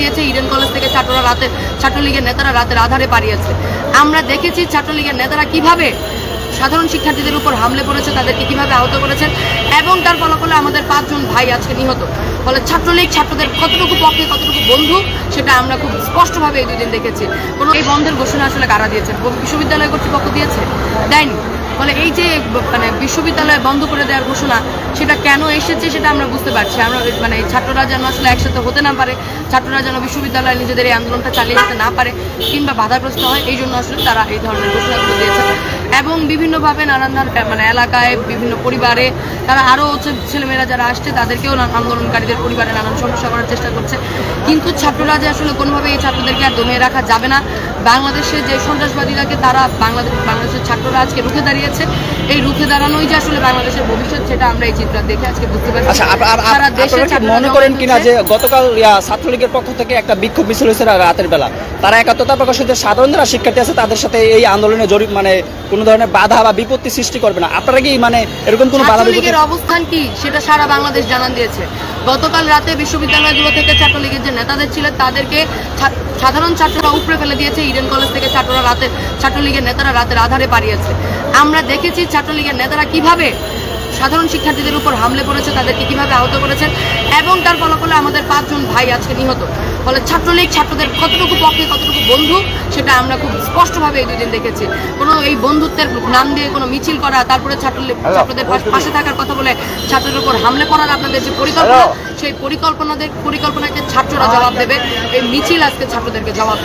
দিয়েছে Eden college থেকে ছাত্ররা রাতে ছাত্রলীগের নেতারা রাতের আধারে পাড়িয়েছে আমরা দেখেছি ছাত্রলীগের নেতারা কীভাবে সাধারণ শিক্ষার্থীদের উপর হামলে পড়েছে, তাদেরকে কীভাবে আহত করেছেন এবং তার ফলাফলে আমাদের পাঁচজন ভাই আজকে নিহত। ফলে ছাত্রলীগ ছাত্রদের কতটুকু পক্ষে, কতটুকু বন্ধু, সেটা আমরা খুব স্পষ্টভাবে এই দুদিন দেখেছি। কোনো এই বন্ধের ঘোষণা আসলে কারা দিয়েছে বিশ্ববিদ্যালয় কর্তৃপক্ষ দিয়েছে? দেয়নি। ফলে এই যে মানে বিশ্ববিদ্যালয় বন্ধ করে দেওয়ার ঘোষণা, সেটা কেন এসেছে সেটা আমরা বুঝতে পারছি। আমরা মানে ছাত্ররা যেন আসলে একসাথে হতে না পারে, ছাত্ররা যেন বিশ্ববিদ্যালয়ে নিজেদের এই আন্দোলনটা চালিয়ে যেতে না পারে কিংবা বাধাগ্রস্ত হয়, এই জন্য আসলে তারা এই ধরনের ঘোষণাগুলো দিয়েছে। এবং বিভিন্নভাবে নানান ধর- মানে এলাকায় বিভিন্ন পরিবারে তারা আরও হচ্ছে ছেলেমেয়েরা যারা আসছে, তাদেরকেও আন্দোলনকারীদের পরিবারে নানান সমস্যা করার চেষ্টা করছে। কিন্তু ছাত্ররা যে আসলে কোনোভাবে এই ছাত্রদেরকে আর দমিয়ে রাখা যাবে না। বাংলাদেশে যে সন্ত্রাসবাদীরাকে তারা বাংলাদেশ, বাংলাদেশের ছাত্ররা আজকে রুখে দাঁড়িয়েছে এই রুখে দাঁড়ানোই যে আসলে বাংলাদেশের ভবিষ্যৎ সেটা আমরা এই চিত্র দেখে আজকে বুঝতে পারছি। আচ্ছা আপনারা মনে করেন কিনা যে গতকাল ছাত্রলীগের পক্ষ থেকে একটা বিক্ষোভ মিছিল হয়েছে রাতের বেলা? তারা একাত্মতা প্রকাশ হতে সাধারণ যারা শিক্ষার্থী আছে তাদের সাথে এই আন্দোলনে জড়িত মানে কোনো ধরনের বাধা বা বিপত্তি সৃষ্টি করবে না। আপনারা কি মানে এরকম কোনো বাধা বিপত্তি অবস্থান কি? সেটা সারা বাংলাদেশ জানান দিয়েছে। গতকাল রাতে বিশ্ববিদ্যালয়গুলো থেকে ছাত্রলীগের যে নেতাদের ছিলেন তাদেরকে সাধারণ ছাত্ররা উপরে ফেলে দিয়েছে। ইডেন কলেজ থেকে ছাত্ররা রাতে ছাত্রলীগের নেতারা রাতের আধারে পাড়িয়েছে আমরা দেখেছি ছাত্রলীগের নেতারা কীভাবে সাধারণ শিক্ষার্থীদের উপর হামলে পড়েছে তাদেরকে কীভাবে আহত করেছেন এবং তার ফলাফলে আমাদের পাঁচজন ভাই আজকে নিহত। ফলে ছাত্রলীগ ছাত্রদের কতটুকু পক্ষে কতটুকু বন্ধু সেটা আমরা খুব স্পষ্টভাবে এই দুদিন দেখেছি। কোনো এই বন্ধুত্বের নাম দিয়ে কোনো মিছিল করা তারপরে ছাত্রলীগ ছাত্রদের পাশে থাকার কথা বলে ছাত্রদের উপর হামলে করার আপনাদের যে পরিকল্পনা সেই পরিকল্পনাদের পরিকল্পনাকে ছাত্ররা জবাব দেবে। এই মিছিল আজকে ছাত্রদেরকে জবাব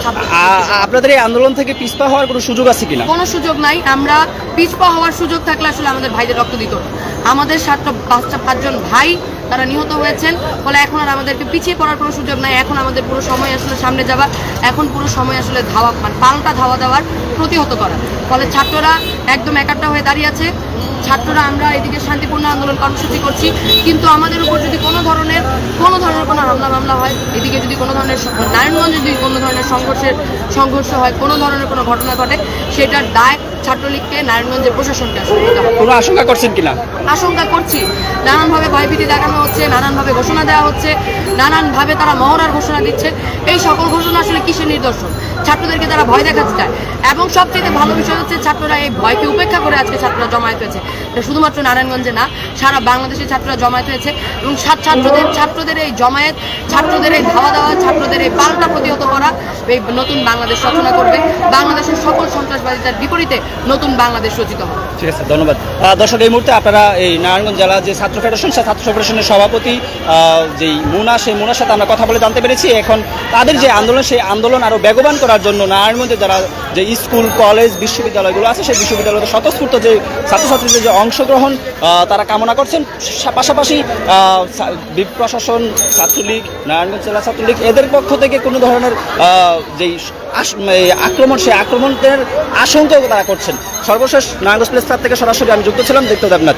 আপনাদের এই আন্দোলন থেকে পিছপা হওয়ার কোনো সুযোগ আছে কিনা? কোনো সুযোগ নাই। আমরা পিছপা হওয়ার সুযোগ থাকলে আসলে আমাদের ভাইদের রক্ত দিত। আমাদের সাতটা পাঁচটা পাঁচজন ভাই তারা নিহত হয়েছেন। ফলে এখন আর আমাদেরকে পিছিয়ে পড়ার কোনো সুযোগ নাই। এখন আমাদের পুরো সময় আসলে সামনে যাওয়া, এখন পুরো সময় আসলে ধাওয়া মানে পাল্টা ধাওয়া দেওয়ার প্রতিহত করা। ফলে ছাত্ররা একদম একাট্টা হয়ে দাঁড়িয়ে আছে। ছাত্ররা আমরা এদিকে শান্তিপূর্ণ আন্দোলন কর্মসূচি করছি। কিন্তু আমাদের উপর যদি কোনো ধরনের কোনো ধরনের কোনো হামলা মামলা হয় এদিকে যদি কোনো ধরনের নারায়ণগঞ্জে যদি কোনো ধরনের সংঘর্ষের সংঘর্ষ হয় কোনো ধরনের কোনো ঘটনা ঘটে সেটার দায় ছাত্রলীগকে নারায়ণগঞ্জের প্রশাসনকে কোনো আশঙ্কা করছেন কিনা? আশঙ্কা করছি। নানানভাবে ভয়ভীতি দেখানো হচ্ছে নানানভাবে ঘোষণা দেওয়া হচ্ছে নানানভাবে তারা মহড়ার ঘোষণা দিচ্ছে। এই সকল ঘোষণা আসলে কিসের নিদর্শন? ছাত্রদেরকে তারা ভয় দেখাতে চায়। এবং সবচেয়ে ভালো বিষয় হচ্ছে ছাত্ররা এই ভয়কে উপেক্ষা করে আজকে ছাত্ররা জমায়েত হয়েছে। এটা শুধুমাত্র নারায়ণগঞ্জে না, সারা বাংলাদেশের ছাত্ররা জমায়েত হয়েছে এবং ছাত্রদের ছাত্রদের এই জমায়েত, ছাত্রদের এই ধাওয়া দেওয়া, ছাত্রদের এই পাল্টা প্রতিহত করা, এই নতুন বাংলাদেশ রচনা করবে। বাংলাদেশের সকল সন্ত্রাসবাদিতার বিপরীতে নতুন বাংলাদেশ রচিত হবে। ঠিক আছে, ধন্যবাদ। দর্শক, এই মুহূর্তে আপনারা এই নারায়ণগঞ্জ জেলা যে ছাত্র ফেডারেশন সে ছাত্র ফেডারেশনের সভাপতি যেই মুনা, সেই মুনার সাথে আমরা কথা বলে জানতে পেরেছি। এখন তাদের যে আন্দোলন, সেই আন্দোলন আরও বেগবান করার জন্য নারায়ণগঞ্জে যারা যে স্কুল, কলেজ, বিশ্ববিদ্যালয়গুলো আছে, সেই বিশ্ববিদ্যালয়ের স্বতঃস্ফূর্ত যে ছাত্রছাত্রীদের যে অংশগ্রহণ তারা কামনা করছেন। পাশাপাশি প্রশাসন, ছাত্রলীগ, নারায়ণগঞ্জ জেলা ছাত্রলীগ, এদের পক্ষ থেকে কোনো ধরনের যেই আক্রমণ, সেই আক্রমণের আশঙ্কাও তারা করছেন। সর্বশেষ নারায়ণগঞ্জ প্লেস থেকে সরাসরি আমি যুক্ত ছিলাম, দেখতে দেবনাথ